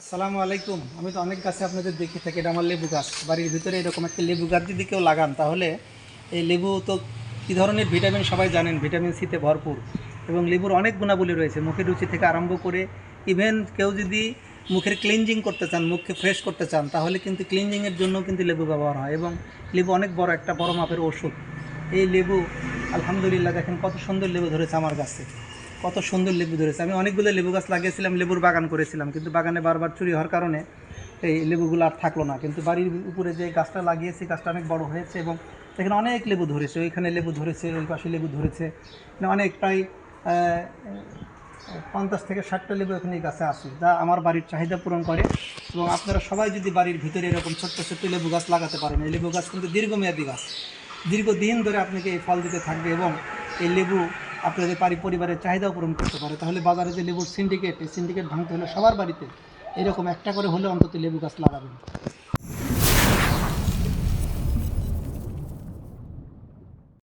আসসালামু আলাইকুম। আমি তো অনেক গাছে আপনাদের দেখে থাকি, এটা আমার লেবু গাছ। বাড়ির ভিতরে এরকম একটা লেবু গাছ যদি কেউ লাগান, তাহলে এই লেবু তো কী ধরনের ভিটামিন সবাই জানেন? ভিটামিন সিতে ভরপুর। এবং লেবুর অনেক গুণাবলী রয়েছে। মুখের রুচি থেকে আরম্ভ করে ইভেন কেউ যদি মুখের ক্লিনজিং করতে চান, মুখকে ফ্রেশ করতে চান, তাহলে কিন্তু ক্লিনজিংয়ের জন্য কিন্তু লেবু ব্যবহার হয়। এবং লেবু অনেক বড় একটা বড় মাপের ওষুধ। এই লেবু, আলহামদুলিল্লাহ, দেখেন কত সুন্দর লেবু ধরেছে আমার গাছে। কত সুন্দর লেবু ধরেছে। আমি অনেকগুলো লেবু গাছ লাগিয়েছিলাম, লেবুর বাগান করেছিলাম, কিন্তু বাগানে বারবার চুরি হওয়ার কারণে এই লেবুগুলো আর থাকল না। কিন্তু বাড়ির উপরে যে গাছটা লাগিয়েছি, গাছটা অনেক বড় হয়েছে এবং এখানে অনেক লেবু ধরেছে। ওইখানে লেবু ধরেছে, ওই পাশে লেবু ধরেছে। অনেক প্রায় পঞ্চাশ থেকে ষাটটা লেবু এখানে এই গাছে আছে, যা আমার বাড়ির চাহিদা পূরণ করে এবং আপনারা সবাই যদি বাড়ির ভিতরে এরকম ছোট্ট ছোট্ট লেবু গাছ লাগাতে পারেন, এই লেবু গাছ কিন্তু দীর্ঘমেয়াদী গাছ। দীর্ঘদিন ধরে আপনাকে এই ফল দিতে থাকবে এবং এই লেবু আপনাদের বাড়ি পরিবারের চাহিদাও পূরণ করতে পারে। তাহলে বাজারে যে লেবুর সিন্ডিকেট এই সিন্ডিকেট ভাঙতে হলে সবার বাড়িতে এরকম একটা করে হলে অন্তত লেবু গাছ লাগাবেন।